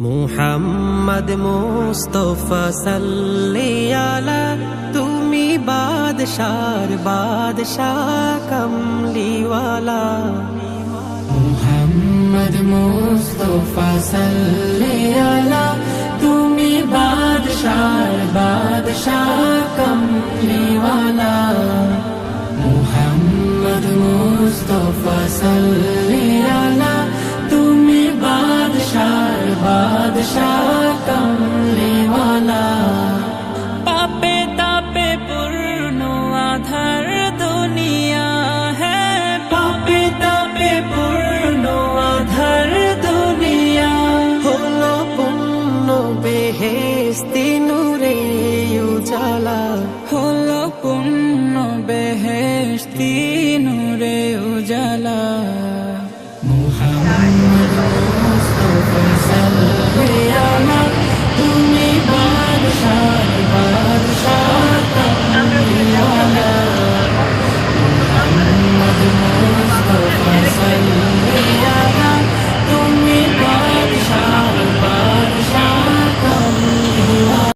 মুহাম্মদ মুস্তফা সাল্লি আলা, তুমি বাদশার বাদশাহ কমলিওয়ালা। মুহাম্মদ মুস্তফা সাল্লি আলা, তুমি বাদশাহ বাদশাহ কমলিওয়ালা। মুহাম্মদ মুস্তফা সাল্লি কমলিওয়ালা পাপে তাপে পূর্ণ আধার দুনিয়া হ্যাঁ পাপে তাপে পূর্ণ আধার দুনিয়া হলো পূর্ণ বেহেস্তি নূরে উজালা হলো পূর্ণ বেহেশতি নূরে উজালা